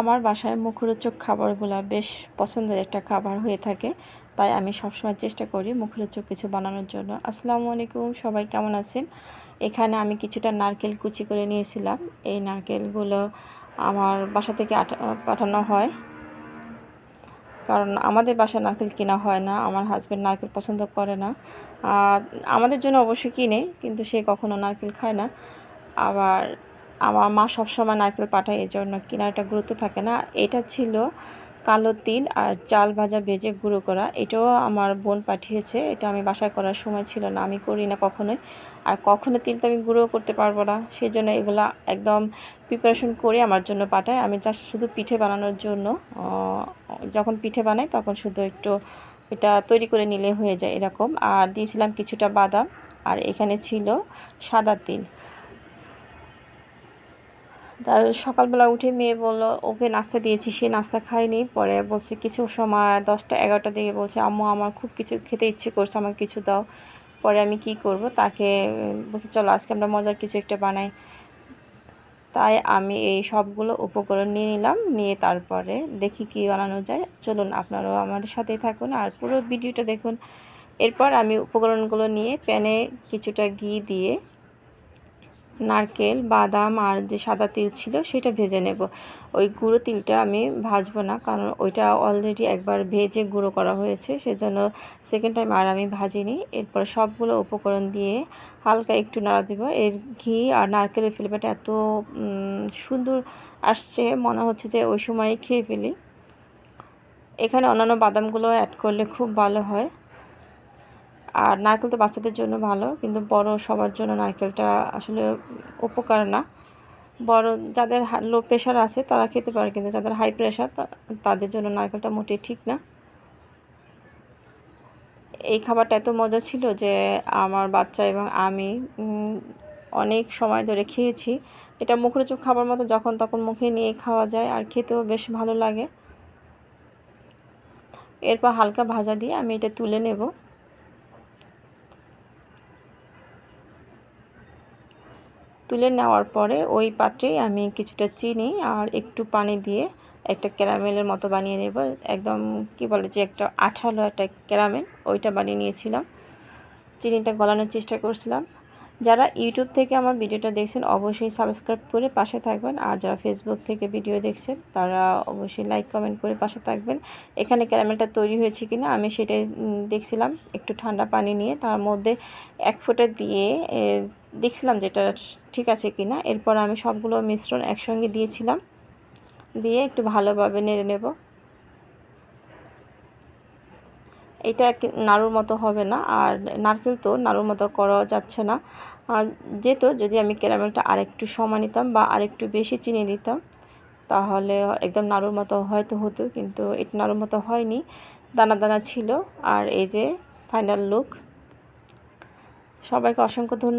আমার বাসায় মুখরোচক খাবারগুলো বেশ পছন্দের একটা খাবার হয়ে থাকে, তাই আমি সবসময় চেষ্টা করি মুখরোচক কিছু বানানোর জন্য। আসসালামু আলাইকুম, সবাই কেমন আছেন? এখানে আমি কিছুটা নারকেল কুচি করে নিয়েছিলাম। এই নারকেলগুলো আমার বাসা থেকে পাঠানো হয়। কারণ আমাদের বাসায় নারকেল কেনা হয় না, আমার হাজব্যান্ড নারকেল পছন্দ করে না। আমাদের জন্য অবশ্যই কিনে, কিন্তু সে কখনো নারকেল খায় না। আবার আমার মা সবসময় নারকেল পাঠায়, এই জন্য কিনারটা গুরুত্ব থাকে না। এটা ছিল কালো তিল আর চাল ভাজা ভেজে গুঁড়ো করা। এটাও আমার বোন পাঠিয়েছে। এটা আমি বাসায় করার সময় ছিল না, আমি করি না কখনোই। আর কখনো তিল তো আমি গুঁড়ো করতে পারব না। সেই জন্য এগুলো একদম প্রিপারেশন করে আমার জন্য পাঠায়। আমি জাস্ট শুধু পিঠে বানানোর জন্য যখন পিঠে বানাই তখন শুধু একটু এটা তৈরি করে নিলে হয়ে যায় এরকম। আর দিয়েছিলাম কিছুটা বাদাম। আর এখানে ছিল সাদা তিল। তার সকালবেলা উঠে মেয়ে বলল, ওকে নাস্তা দিয়েছি, সে নাস্তা খায়নি। পরে বলছে, কিছু সময় দশটা এগারোটা দিকে বলছে, আম্মু আমার খুব কিছু খেতে ইচ্ছে করছে, আমাকে কিছু দাও। পরে আমি কি করব, তাকে বলছে, চলো, আজকে আমরা মজার কিছু একটা বানাই। তাই আমি এই সবগুলো উপকরণ নিয়ে নিলাম, নিয়ে তারপরে দেখি কি বানানো যায়। চলুন, আপনারাও আমাদের সাথেই থাকুন আর পুরো ভিডিওটা দেখুন। এরপর আমি উপকরণগুলো নিয়ে প্যানে কিছুটা ঘি দিয়ে নারকেল, বাদাম আর যে সাদা তিল ছিল সেটা ভেজে নেব। ওই গুঁড়ো তিলটা আমি ভাজবো না কারণ ওইটা অলরেডি একবার ভেজে গুঁড়ো করা হয়েছে, সেজন্য সেকেন্ড টাইম আর আমি ভাজিনি। এরপর সবগুলো উপকরণ দিয়ে হালকা একটু নাড়া দেব। এর ঘি আর নারকেলের ফ্লেভারটা এত সুন্দর আসছে, মনে হচ্ছে যে ওই সময় খেয়ে ফেলি। এখানে অন্যান্য বাদামগুলো অ্যাড করলে খুব ভালো হয়। আর নারকেল তো বাচ্চাদের জন্য ভালো, কিন্তু বড় সবার জন্য নারকেলটা আসলে উপকার না। বড় যাদের লো প্রেশার আছে তারা খেতে পারে, কিন্তু যাদের হাই প্রেশার তাদের জন্য নারকেলটা মোটেই ঠিক না। এই খাবারটা এত মজা ছিল যে আমার বাচ্চা এবং আমি অনেক সময় ধরে খেয়েছি। এটা মুখরোচক খাবার মতো যখন তখন মুখে নিয়ে খাওয়া যায় আর খেতেও বেশ ভালো লাগে। এরপর হালকা ভাজা দিয়ে আমি এটা তুলে নেব। তুলে নেওয়ার পরে ওই পাত্রেই আমি কিছুটা চিনি আর একটু পানি দিয়ে একটা ক্যারামেলের মতো বানিয়ে নেব। একদম কি বলে যে একটা আঠালো একটা ক্যারামেল, ওইটা বানিয়ে নিয়েছিলাম। চিনিটা গলানোর চেষ্টা করছিলাম। যারা ইউটিউব থেকে আমার ভিডিওটা দেখছেন, অবশ্যই সাবস্ক্রাইব করে পাশে থাকবেন। আর যারা ফেসবুক থেকে ভিডিও দেখছেন, তারা অবশ্যই লাইক কমেন্ট করে পাশে থাকবেন। এখানে ক্যারামেলটা তৈরি হয়েছে কিনা, আমি সেটাই দেখছিলাম। একটু ঠান্ডা পানি নিয়ে, তার মধ্যে এক ফোঁটা দিয়ে দেখছিলাম যেটা ঠিক আছে কি না এরপর আমি সবগুলো মিশ্রণ একসঙ্গে দিয়েছিলাম। দিয়ে একটু ভালোভাবে নেড়ে নেব। এটা নাড়ুর মতো হবে না, আর নারকেল তো নাড়ুর মতো করা যাচ্ছে না। যেত যদি আমি ক্যারামেলটা আরেকটু সময় নিতাম বা আরেকটু বেশি চিনি দিতাম, তাহলে একদম নাড়ুর মতো হয়তো হতো, কিন্তু এটা নাড়ুর মতো হয়নি। দানা দানা ছিল, আর এই যে ফাইনাল লুক সবাইকে অসংখ্য ধন্যবাদ।